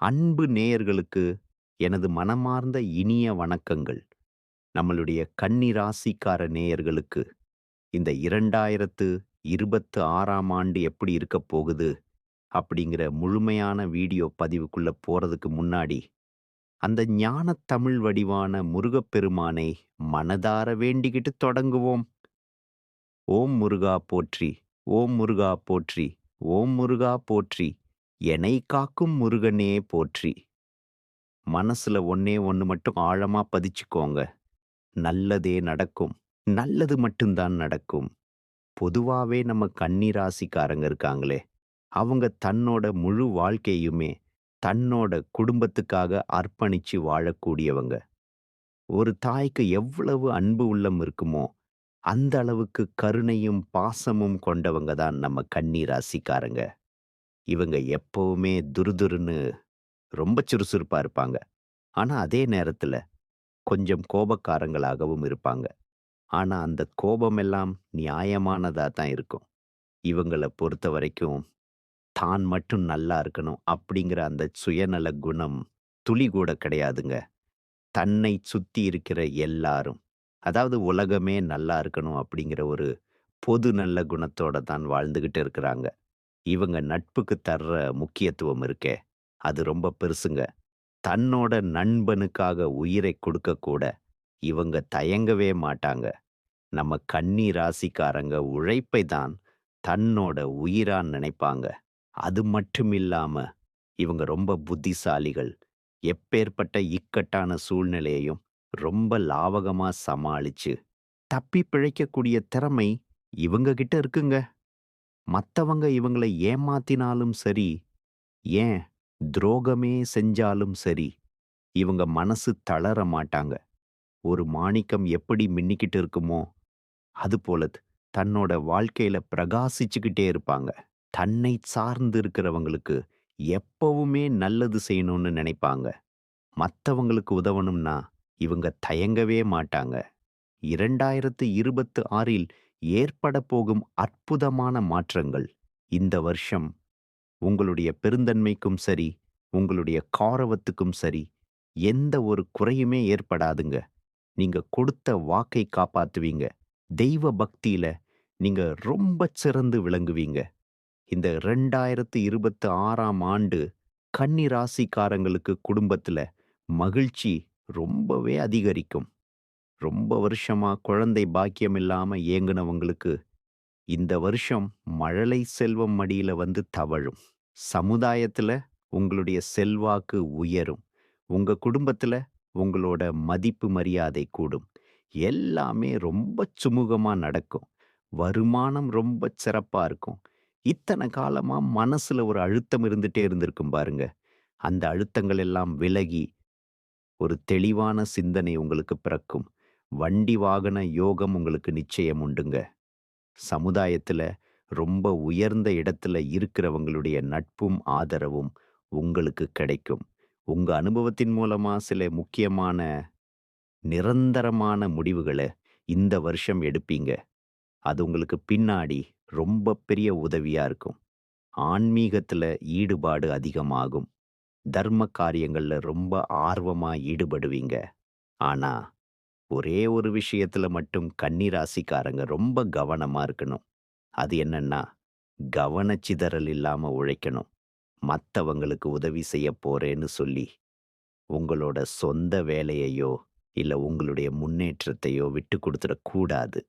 அன்பு நேயர்களுக்கு எனது மனமார்ந்த இனிய வணக்கங்கள். நம்மளுடைய கன்னிராசிக்கார நேயர்களுக்கு இந்த 2026ஆம் ஆண்டு எப்படி இருக்கப் போகுது அப்படிங்கிற முழுமையான வீடியோ பதிவுக்குள்ள போறதுக்கு முன்னாடி, அந்த ஞானத் தமிழ் வடிவான முருகப்பெருமானை மனதார வேண்டிக்கிட்டு தொடங்குவோம். ஓம் முருகா போற்றி, ஓம் முருகா போற்றி, ஓம் முருகா போற்றி, என்னை காக்கும் முருகனே போற்றி. மனசுல ஒன்னே ஒன்று மட்டும் ஆழமா பதிச்சுக்கோங்க. நல்லதே நடக்கும். நல்லது மட்டும் தான் நடக்கும். பொதுவாவே நம்ம கன்னிராசிக்காரங்க இருக்காங்களே, அவங்க தன்னோட முழு வாழ்க்கையுமே தன்னோட குடும்பத்துக்காக அர்ப்பணிச்சு வாழக்கூடியவங்க. ஒரு தாய்க்கு எவ்வளவு அன்பு உள்ளம் இருக்குமோ, அந்த அளவுக்கு கருணையும், பாசமும் கொண்டவங்க தான் நம்ம கன்னிராசிக்காரங்க ராசிக்காரங்க. இவங்க எப்பவுமே துருதுருன்னு ரொம்ப சுறுசுறுப்பா இருப்பாங்க. ஆனா அதே நேரத்துல கொஞ்சம் கோபக்காரங்களாகவும் இருப்பாங்க. ஆனா அந்த கோபமெல்லாம் நியாயமானதா தான் இருக்கும். இவங்கள பொறுத்தவரைக்கும் தான் மட்டும் நல்லா இருக்கணும் அப்படிங்கிற அந்த சுயநல குணம் துளி கூட கிடையாதுங்க. தன்னை சுத்தி இருக்கிற எல்லாரும், அதாவது உலகமே நல்லா இருக்கணும் அப்படிங்கிற ஒரு பொது நல்ல குணத்தோட தான் வாழ்ந்துகிட்டு இருக்கிறாங்க. இவங்க நட்புக்கு தர்ற முக்கியத்துவம் இருக்கே, அது ரொம்ப பெருசுங்க. தன்னோட நண்பனுக்காக உயிரை கொடுக்க கூட இவங்க தயங்கவே மாட்டாங்க. நம்ம கன்னி ராசிக்காரங்க உழைப்பை தான் தன்னோட உயிரான் நினைப்பாங்க. அது மட்டும் இல்லாம இவங்க ரொம்ப புத்திசாலிகள். எப்பேர்ப்பட்ட இக்கட்டான சூழ்நிலையையும் ரொம்ப லாவகமா சமாளிச்சு தப்பி பிழைக்கக்கூடிய திறமை இவங்க கிட்ட இருக்குங்க. மத்தவங்க இவங்கள ஏமாத்தினாலும் சரி, ஏன் துரோகமே செஞ்சாலும் சரி, இவங்க மனசு தளர மாட்டாங்க. ஒரு மாணிக்கம் எப்படி மின்னிக்கிட்டு இருக்குமோ, அதுபோல தன்னோட வாழ்க்கையில பிரகாசிச்சுக்கிட்டே இருப்பாங்க. தன்னை சார்ந்து இருக்கிறவங்களுக்கு எப்பவுமே நல்லது செய்யணும்னு நினைப்பாங்க. மத்தவங்களுக்கு உதவணும்னா இவங்க தயங்கவே மாட்டாங்க. 2026இல் ஏற்படப் போகும் அற்புதமான மாற்றங்கள் இந்த வருஷம் உங்களுடைய பெருந்தன்மைக்கும் சரி, உங்களுடைய காரவத்துக்கும் சரி, எந்த ஒரு குறையுமே ஏற்படாதுங்க. நீங்க கொடுத்த வாக்கை காப்பாத்துவீங்க. தெய்வ பக்தியில நீங்க ரொம்ப சிறந்து விளங்குவீங்க. இந்த 2026ஆம் ஆண்டு கன்னி ராசிக்காரங்களுக்கு குடும்பத்துல மகிழ்ச்சி ரொம்பவே அதிகரிக்கும். ரொம்ப வருஷமா குழந்தை பாக்கியம் இல்லாம ஏங்குனவங்களுக்கு இந்த வருஷம் மழலை செல்வம் மடியில வந்து தவழும். சமுதாயத்துல உங்களுடைய செல்வாக்கு உயரும். உங்க குடும்பத்துல உங்களோட மதிப்பு மரியாதை கூடும். எல்லாமே ரொம்ப சுமூகமா நடக்கும். வருமானம் ரொம்ப சிறப்பா இருக்கும். இத்தனை காலமா மனசுல ஒரு அழுத்தம் இருந்துட்டே இருந்திருக்கும் பாருங்க. அந்த அழுத்தங்கள் எல்லாம் விலகி, ஒரு தெளிவான சிந்தனை உங்களுக்கு பிறக்கும். வண்டி வாகன யோகம் உங்களுக்கு நிச்சயம் உண்டுங்க. சமுதாயத்துல ரொம்ப உயர்ந்த இடத்துல இருக்கிறவங்களுடைய நட்பும், ஆதரவும் உங்களுக்கு கிடைக்கும். உங்க அனுபவத்தின் மூலமா சில முக்கியமான, நிரந்தரமான முடிவுகள இந்த வருஷம் எடுப்பீங்க. அது உங்களுக்கு பின்னாடி ரொம்ப பெரிய உதவியா இருக்கும். ஆன்மீகத்துல ஈடுபாடு அதிகமாகும். தர்ம காரியங்கள்ல ரொம்ப ஆர்வமா ஈடுபடுவீங்க. ஆனா, ஒரே ஒரு விஷயத்துல மட்டும் கன்னி ராசிக்காரங்க ரொம்ப கவனமா இருக்கணும். அது என்னன்னா, கவனச்சிதறல் இல்லாம உழைக்கணும். மத்தவங்களுக்கு உதவி செய்யப் போறேன்னு சொல்லி, உங்களோட சொந்த வேலையையோ, இல்ல உங்களுடைய முன்னேற்றத்தையோ விட்டுக் கொடுத்துடக்கூடாது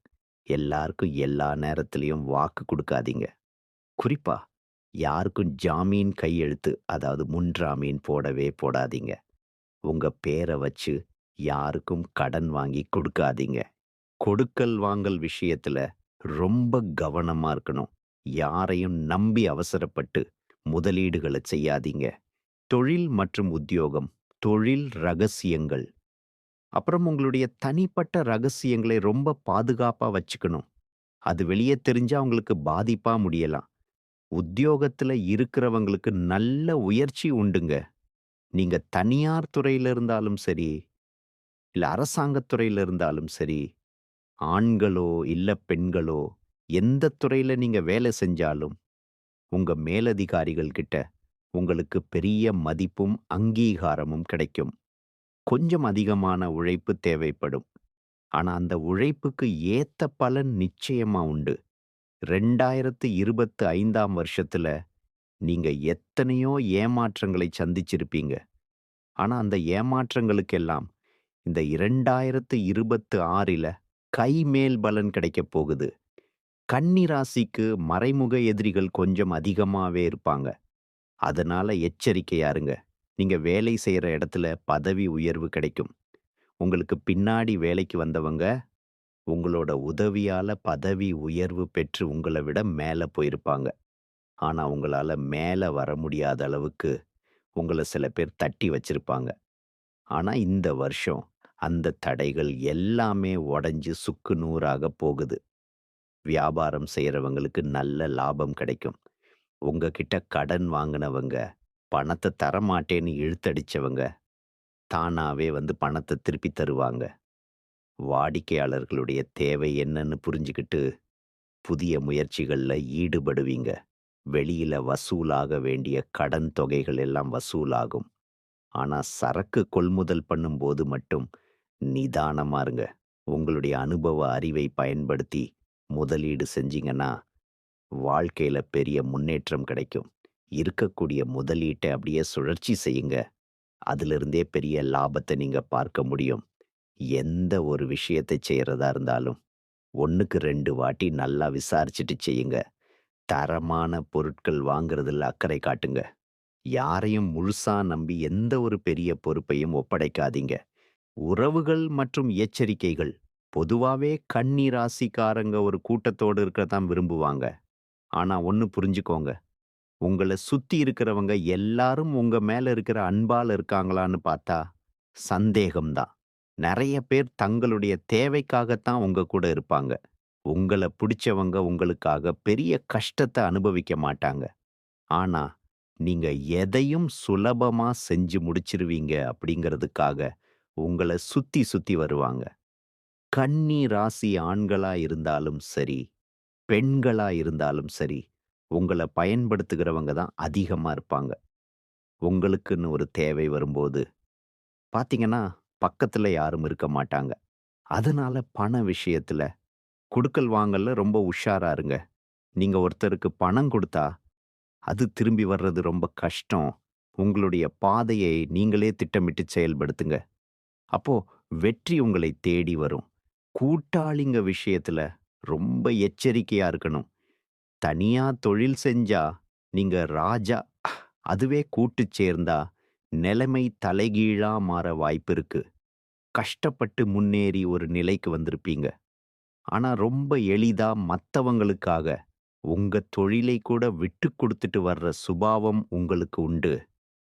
எல்லாருக்கும் எல்லா நேரத்திலயும் வாக்கு கொடுக்காதீங்க குறிப்பா, யாருக்கும் ஜாமீன் கையெழுத்து, அதாவது முன்ஜாமீன் போடவே போடாதீங்க. உங்க பேர வச்சு யாருக்கும் கடன் வாங்கி கொடுக்காதீங்க கொடுக்கல் வாங்கல் விஷயத்துல ரொம்ப கவனமா இருக்கணும். யாரையும் நம்பி அவசரப்பட்டு முதலீடுகளை செய்யாதீங்க. தொழில் மற்றும் உத்தியோகம், தொழில் ரகசியங்கள். அப்புறம் உங்களுடைய தனிப்பட்ட ரகசியங்களை ரொம்ப பாதுகாப்பா வச்சுக்கணும். அது வெளிய தெரிஞ்சா உங்களுக்கு பாதிப்பா முடியலாம். உத்தியோகத்துல இருக்கிறவங்களுக்கு நல்ல உயர்ச்சி உண்டுங்க. நீங்க தனியார் துறையில இருந்தாலும் சரி, இல்ல அரசாங்கத் துறையில இருந்தாலும் சரி, ஆண்களோ, இல்ல பெண்களோ, எந்த துறையில நீங்க வேலை செஞ்சாலும், உங்க மேலதிகாரிகள் கிட்ட உங்களுக்கு பெரிய மதிப்பும் அங்கீகாரமும் கிடைக்கும். கொஞ்சம் அதிகமான உழைப்பு தேவைப்படும். ஆனா அந்த உழைப்புக்கு ஏத்த பலன் நிச்சயமா உண்டு. ரெண்டாயிரத்து இருபத்து ஐந்தாம் வருஷத்துல நீங்க எத்தனையோ ஏமாற்றங்களை சந்திச்சிருப்பீங்க. ஆனா அந்த ஏமாற்றங்களுக்கெல்லாம் இந்த இரண்டாயிரத்து இருபத்து ஆறில கைமேல் பலன் கிடைக்கப் போகுது. கன்னி ராசிக்கு மறைமுக எதிரிகள் கொஞ்சம் அதிகமாவே இருப்பாங்க. அதனால எச்சரிக்கையா இருங்க. நீங்க வேலை செய்யற இடத்துல பதவி உயர்வு கிடைக்கும். உங்களுக்கு பின்னாடி வேலைக்கு வந்தவங்க உங்களோட உதவியால பதவி உயர்வு பெற்று உங்களை விட மேல போயிருப்பாங்க. ஆனா உங்களால மேல வர முடியாத அளவுக்கு உங்களை சில பேர் தட்டி வச்சிருப்பாங்க. ஆனா இந்த வருஷம் அந்த தடைகள் எல்லாமே உடஞ்சி சுக்கு நூறாக போகுது. வியாபாரம் செய்யறவங்களுக்கு நல்ல லாபம் கிடைக்கும். உங்ககிட்ட கடன் வாங்கினவங்க பணத்தை தரமாட்டேன்னு இழுத்தடிச்சவங்க தானாவே வந்து பணத்தை திருப்பி தருவாங்க. வாடிக்கையாளர்களுடைய தேவை என்னன்னு புரிஞ்சுக்கிட்டு புதிய முயற்சிகள்ல ஈடுபடுவீங்க. வெளியில வசூலாக வேண்டிய கடன் தொகைகள் எல்லாம் வசூலாகும். ஆனா சரக்கு கொள்முதல் பண்ணும்போது மட்டும் நிதானமா இருங்க. உங்களுடைய அனுபவ அறிவை பயன்படுத்தி முதலீடு செஞ்சீங்கன்னா வாழ்க்கையில பெரிய முன்னேற்றம் கிடைக்கும். இருக்கக்கூடிய முதலீட்டை அப்படியே சுழற்சி செய்யுங்க. அதிலிருந்தே பெரிய லாபத்தை நீங்க பார்க்க முடியும். எந்த ஒரு விஷயத்தை செய்யறதா இருந்தாலும் ஒன்றுக்கு ரெண்டு வாட்டி நல்லா விசாரிச்சுட்டு செய்யுங்க. தரமான பொருட்கள் வாங்குறதுல அக்கறை காட்டுங்க. யாரையும் முழுசா நம்பி எந்த ஒரு பெரிய பொறுப்பையும் ஒப்படைக்காதீங்க. உறவுகள் மற்றும் எச்சரிக்கைகள் பொதுவாவே கண்ணி ராசிக்காரங்க ஒரு கூட்டத்தோடு இருக்கதான் விரும்புவாங்க. ஆனா ஒன்னு புரிஞ்சுக்கோங்க. உங்களை சுத்தி இருக்கிறவங்க எல்லாரும் உங்க மேல இருக்கிற அன்பால இருக்காங்களான்னு பார்த்தா சந்தேகம்தான் நிறைய பேர் தங்களுடைய தேவைக்காகத்தான் உங்க கூட இருப்பாங்க. உங்களை பிடிச்சவங்க உங்களுக்காக பெரிய கஷ்டத்தை அனுபவிக்க மாட்டாங்க. ஆனா நீங்க எதையும் சுலபமா செஞ்சு முடிச்சிருவீங்க அப்படிங்கிறதுக்காக உங்களை சுத்தி சுத்தி வருவாங்க. கன்னி ராசி ஆண்களா இருந்தாலும் சரி பெண்களா இருந்தாலும் சரி உங்களை பயன்படுத்துகிறவங்க தான் அதிகமா இருப்பாங்க. உங்களுக்குன்னு ஒரு தேவை வரும்போது பாத்தீங்கன்னா பக்கத்துல யாரும் இருக்க மாட்டாங்க. அதனால பண விஷயத்துல குடுக்கல் வாங்கல்ல ரொம்ப உஷாராருங்க நீங்கள் நீங்க ஒருத்தருக்கு பணம் கொடுத்தா அது திரும்பி வர்றது ரொம்ப கஷ்டம். உங்களுடைய பாதையை நீங்களே திட்டமிட்டு செயல்படுத்துங்க. அப்போ வெற்றி உங்களை தேடி வரும். கூட்டாளிங்க விஷயத்துல ரொம்ப எச்சரிக்கையா இருக்கணும். தனியா தொழில் செஞ்சா நீங்க ராஜா அதுவே கூட்டு சேர்ந்தா நிலைமை தலைகீழா மாற வாய்ப்பு இருக்கு. கஷ்டப்பட்டு முன்னேறி ஒரு நிலைக்கு வந்திருப்பீங்க. ஆனா ரொம்ப எளிதா மத்தவங்களுக்காக உங்க தொழிலை கூட விட்டு கொடுத்துட்டு வர்ற சுபாவம் உங்களுக்கு உண்டு.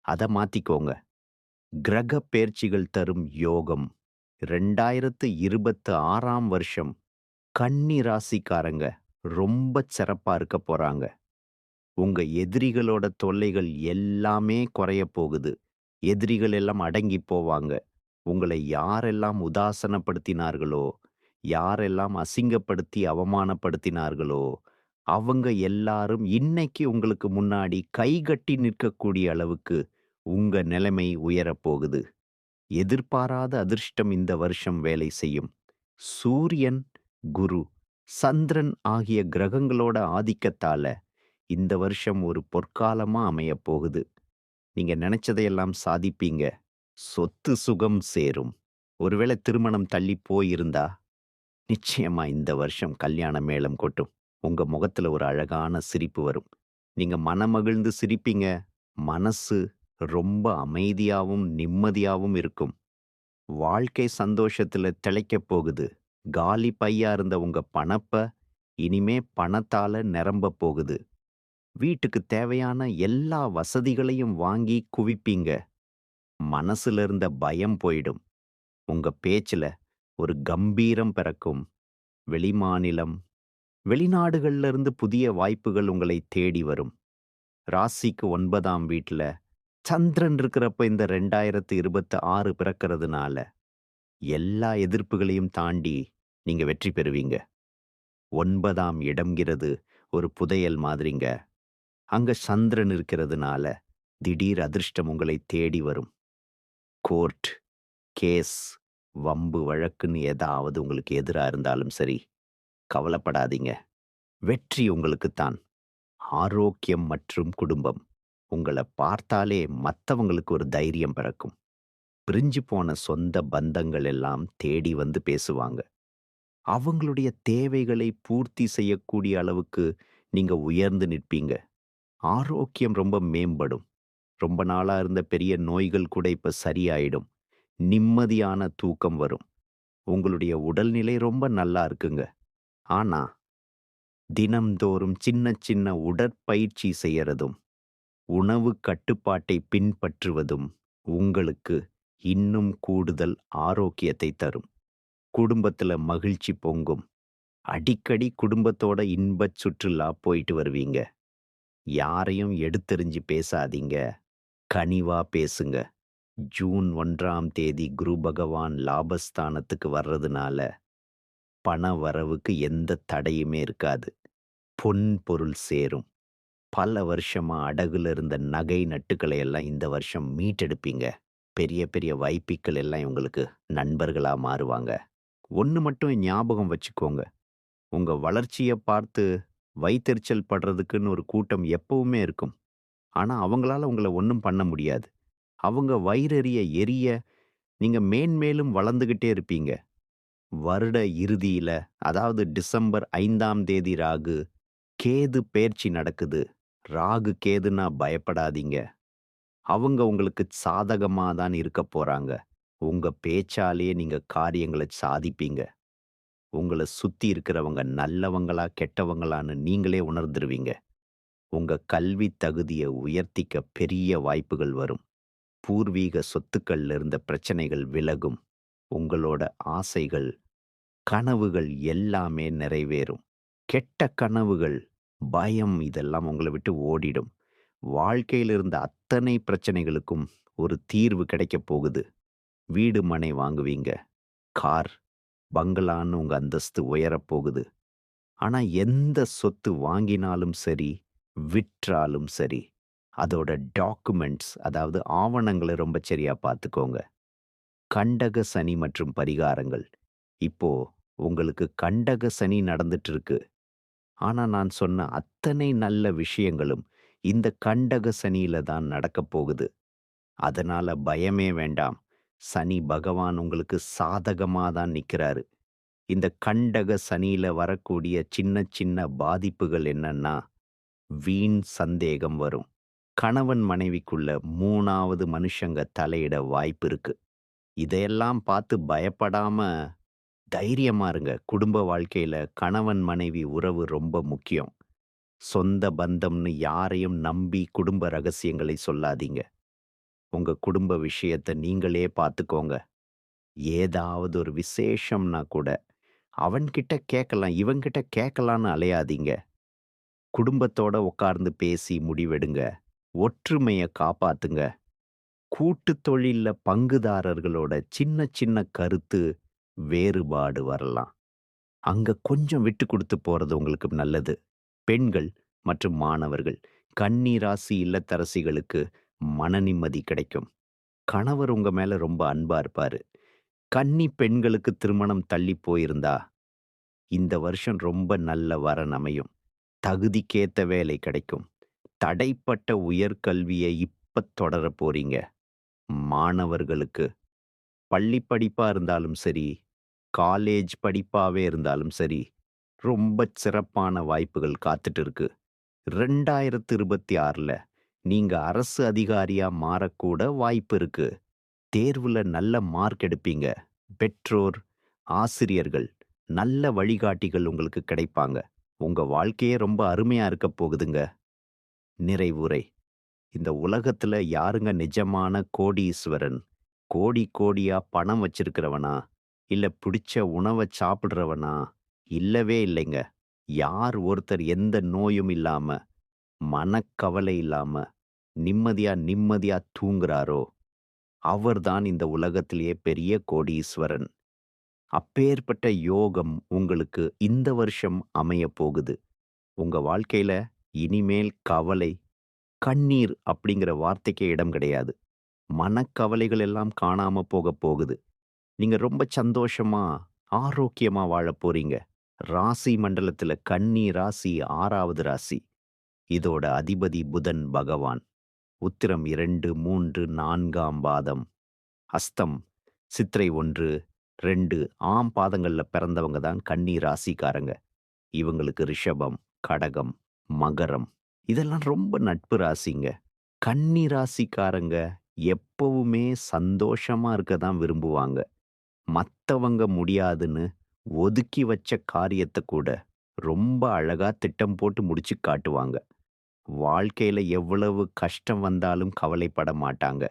அதை மாத்திக்கோங்க. கிரக பேர்ச்சிகள் தரும் யோகம். ரெண்டாயிரத்து இருபத்து ஆறாம் வருஷம். கன்னி ராசிக்காரங்க ரொம்ப சிறப்பா இருக்க போறாங்க. உங்க எதிரிகளோட தொல்லைகள் எல்லாமே குறைய போகுது. எதிரிகள் எல்லாம் அடங்கி போவாங்க. உங்களை யாரெல்லாம் உதாசனப்படுத்தினார்களோ யாரெல்லாம் அசிங்கப்படுத்தி அவமானப்படுத்தினார்களோ அவங்க எல்லாரும் இன்னைக்கு உங்களுக்கு முன்னாடி கைகட்டி நிற்கக்கூடிய அளவுக்கு உங்க நிலைமை உயரப்போகுது எதிர்பாராத அதிர்ஷ்டம் இந்த வருஷம் வேலை செய்யும். சூரியன் குரு சந்திரன் ஆகிய கிரகங்களோட ஆதிக்கத்தால இந்த வருஷம் ஒரு பொற்காலமா அமையப் போகுது. நீங்க நினைச்சதையெல்லாம் சாதிப்பீங்க. சொத்து சுகம் சேரும். ஒருவேளை திருமணம் தள்ளி போயிருந்தா நிச்சயமா இந்த வருஷம் கல்யாண மேளம் கொட்டும். உங்க முகத்துல ஒரு அழகான சிரிப்பு வரும். நீங்க மனமகிழ்ந்து சிரிப்பீங்க. மனசு ரொம்ப அமைதியாவும் நிம்மதியாவும் இருக்கும். வாழ்க்கை சந்தோஷத்துல திளைக்கப் போகுது. காலி பையா இருந்த உங்க பணப்ப இனிமே பணத்தால நிரம்ப போகுது. வீட்டுக்கு தேவையான எல்லா வசதிகளையும் வாங்கி குவிப்பீங்க. மனசுல இருந்த பயம் போயிடும். உங்க பேச்சுல ஒரு கம்பீரம் பிறக்கும். வெளிமாநிலம் வெளிநாடுகள்ல இருந்து புதிய வாய்ப்புகள் உங்களை தேடி வரும். ராசிக்கு ஒன்பதாம் வீட்டுல சந்திரன் இருக்கிறப்ப இந்த ரெண்டாயிரத்து இருபத்தி ஆறு பிறக்கிறதுனால எல்லா எதிர்ப்புகளையும் தாண்டி நீங்க வெற்றி பெறுவீங்க. ஒன்பதாம் இடம்ங்கிறது ஒரு புதையல் மாதிரிங்க. அங்க சந்திரன் இருக்கிறதுனால திடீர் அதிர்ஷ்டம் உங்களை தேடி வரும். கோர்ட் கேஸ் வம்பு வழக்குன்னு ஏதாவது உங்களுக்கு எதிராக இருந்தாலும் சரி கவலைப்படாதீங்க. வெற்றி உங்களுக்குத்தான். ஆரோக்கியம் மற்றும் குடும்பம். உங்களை பார்த்தாலே மற்றவங்களுக்கு ஒரு தைரியம் பிறக்கும். பிரிஞ்சு போன சொந்த பந்தங்கள் எல்லாம் தேடி வந்து பேசுவாங்க. அவங்களுடைய தேவைகளை பூர்த்தி செய்யக்கூடிய அளவுக்கு நீங்க உயர்ந்து நிற்பீங்க. ஆரோக்கியம் ரொம்ப மேம்படும். ரொம்ப நாளா இருந்த பெரிய நோய்கள் கூட இப்ப சரியாயிடும். நிம்மதியான தூக்கம் வரும். உங்களுடைய உடல்நிலை ரொம்ப நல்லா இருக்குங்க. ஆனா தினம்தோறும் சின்ன சின்ன உடற்பயிற்சி செய்யறதும் உணவு கட்டுப்பாட்டை பின்பற்றுவதும் உங்களுக்கு இன்னும் கூடுதல் ஆரோக்கியத்தை தரும். குடும்பத்துல மகிழ்ச்சி பொங்கும். அடிக்கடி குடும்பத்தோட இன்பச் சுற்றுலா போயிட்டு வருவீங்க. யாரையும் எடுத்தெறிஞ்சு பேசாதீங்க. கனிவா பேசுங்க. ஜூன் ஒன்றாம் தேதி குரு பகவான் லாபஸ்தானத்துக்கு வர்றதுனால பண வரவுக்கு எந்த தடையுமே இருக்காது. பொன் பொருள் சேரும். பல வருஷமா அடகுல இருந்த நகை நட்டுக்களை எல்லாம் இந்த வருஷம் மீட்டெடுப்பீங்க. பெரிய பெரிய வைப்பிக்கள் எல்லாம் உங்களுக்கு நண்பர்களா மாறுவாங்க. ஒன்று மட்டும் ஞாபகம் வச்சுக்கோங்க. உங்க வளர்ச்சியை பார்த்து வைத்தெரிச்சல் படுறதுக்குன்னு ஒரு கூட்டம் எப்பவுமே இருக்கும். ஆனா அவங்களால உங்களை ஒன்றும் பண்ண முடியாது. அவங்க வயிறெறிய எரிய நீங்க மேன்மேலும் வளர்ந்துகிட்டே இருப்பீங்க. வருட இறுதியில அதாவது டிசம்பர் ஐந்தாம் தேதி ராகு கேது பேர்ச்சி நடக்குது. ராகு கேதுன்னா பயப்படாதீங்க. அவங்க உங்களுக்கு சாதகமா தான் இருக்க போறாங்க. உங்க பேச்சாலேயே நீங்க காரியங்களை சாதிப்பீங்க. உங்களை சுத்தி இருக்கிறவங்க நல்லவங்களா கெட்டவங்களான்னு நீங்களே உணர்ந்துருவீங்க. உங்க கல்வி தகுதியை உயர்த்திக்க பெரிய வாய்ப்புகள் வரும். பூர்வீக சொத்துக்கள்ல இருந்த பிரச்சனைகள் விலகும். உங்களோட ஆசைகள் கனவுகள் எல்லாமே நிறைவேறும். கெட்ட கனவுகள் பயம் இதெல்லாம் உங்களை விட்டு ஓடிடும். வாழ்க்கையில் இருந்த அத்தனை பிரச்சனைகளுக்கும் ஒரு தீர்வு கிடைக்கப் போகுது. வீடு மனை வாங்குவீங்க. கார் பங்களான்னு உங்க அந்தஸ்து உயரப் போகுது. ஆனா எந்த சொத்து வாங்கினாலும் சரி விற்றாலும் சரி அதோட டாக்குமெண்ட்ஸ் அதாவது ஆவணங்களை ரொம்ப சரியா பார்த்துக்கோங்க. கண்டக சனி மற்றும் பரிகாரங்கள். இப்போ உங்களுக்கு கண்டக சனி நடந்துட்டு இருக்கு ஆனா நான் சொன்ன அத்தனை நல்ல விஷயங்களும் இந்த கண்டக சனியில தான் நடக்கப் போகுது. அதனால பயமே வேண்டாம். சனி பகவான் உங்களுக்கு சாதகமா தான் நிக்கிறாரு. இந்த கண்டக சனியில வரக்கூடிய சின்ன சின்ன பாதிப்புகள் என்னன்னா வீண் சந்தேகம் வரும். கணவன் மனைவிக்குள்ள மூணாவது மனுஷங்க தலையிட வாய்ப்பு இருக்கு. இதையெல்லாம் பார்த்து பயப்படாம தைரியமா இருங்க. குடும்ப வாழ்க்கையில கணவன் மனைவி உறவு ரொம்ப முக்கியம். சொந்த பந்தம்னு யாரையும் நம்பி குடும்ப ரகசியங்களை சொல்லாதீங்க. உங்க குடும்ப விஷயத்த நீங்களே பார்த்துக்கோங்க. ஏதாவது ஒரு விசேஷம்னா கூட அவன்கிட்ட கேட்கலாம் இவன்கிட்ட கேட்கலான்னு அலையாதீங்க. குடும்பத்தோட உட்கார்ந்து பேசி முடிவெடுங்க. ஒற்றுமையை காப்பாத்துங்க. கூட்டு தொழில்ல பங்குதாரர்களோட சின்ன சின்ன கருத்து வேறுபாடு வரலாம். அங்க கொஞ்சம் விட்டு கொடுத்து போறது உங்களுக்கு நல்லது. பெண்கள் மற்றும் மாணவர்கள் கன்னி ராசி இல்லத்தரசிகளுக்கு மன நிம்மதி கிடைக்கும். கணவர் உங்க மேல ரொம்ப அன்பா இருப்பாரு. கன்னி பெண்களுக்கு திருமணம் தள்ளி போயிருந்தா இந்த வருஷம் ரொம்ப நல்ல வரன் அமையும். தகுதிக்கேத்த வேலை கிடைக்கும். தடைப்பட்ட உயர்கல்வியை இப்ப தொடர போறீங்க. மாணவர்களுக்கு பள்ளி படிப்பா இருந்தாலும் சரி காலேஜ் படிப்பாவே இருந்தாலும் சரி ரொம்ப சிறப்பான வாய்ப்புகள் காத்துட்டு இருக்கு. ரெண்டாயிரத்து இருபத்தி ஆறுல நீங்க அரசு அதிகாரியா மாறக்கூட வாய்ப்பு இருக்கு. தேர்வுல நல்ல மார்க் எடுப்பீங்க. பெற்றோர் ஆசிரியர்கள் நல்ல வழிகாட்டிகள் உங்களுக்கு கிடைப்பாங்க. உங்க வாழ்க்கையே ரொம்ப அருமையா இருக்க போகுதுங்க. நிறைவுரை. இந்த உலகத்துல யாருங்க நிஜமான கோடீஸ்வரன்? கோடி கோடியா பணம் வச்சிருக்கிறவனா? இல்ல பிடிச்ச உணவை சாப்பிடுறவனா? இல்லவே இல்லைங்க. யார் ஒருத்தர் எந்த நோயும் இல்லாம மனக்கவலை இல்லாம நிம்மதியா நிம்மதியா தூங்குறாரோ? அவர்தான் இந்த உலகத்திலேயே பெரிய கோடீஸ்வரன். அப்பேற்பட்ட யோகம் உங்களுக்கு இந்த வருஷம் அமைய போகுது. உங்க வாழ்க்கையில இனிமேல் கவலை கண்ணீர் அப்படிங்கிற வார்த்தைக்கே இடம் கிடையாது. மனக்கவலைகள் எல்லாம் காணாம போகப் போகுது. நீங்க ரொம்ப சந்தோஷமா, ஆரோக்கியமா வாழப் போறீங்க. ராசி மண்டலத்துல கன்னி ராசி ஆறாவது ராசி. இதோட அதிபதி புதன் பகவான். உத்திரம் 2, 3, 4ஆம் பாதம். ஹஸ்தம், சித்திரை 1, 2 ஆம் பாதங்கள்ல பிறந்தவங்க தான் கன்னி ராசிக்காரங்க. இவங்களுக்கு ரிஷபம், கடகம், மகரம் இதெல்லாம் ரொம்ப நட்பு ராசிங்க. கன்னி ராசிக்காரங்க எப்பவுமே சந்தோஷமா இருக்க தான் விரும்புவாங்க. மத்தவங்க முடியாதுன்னு ஒதுக்கி வச்ச காரியத்தை கூட ரொம்ப அழகா திட்டம் போட்டு முடிச்சு காட்டுவாங்க. வாழ்க்கையில எவ்வளவு கஷ்டம் வந்தாலும் கவலைப்பட மாட்டாங்க.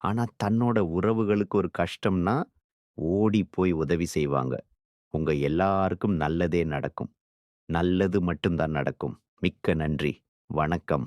ஆனா தன்னோட உறவுகளுக்கு ஒரு கஷ்டம்னா ஓடி போய் உதவி செய்வாங்க. உங்க எல்லாருக்கும் நல்லதே நடக்கும். நல்லது மட்டும் தான் நடக்கும். மிக்க நன்றி. வணக்கம்.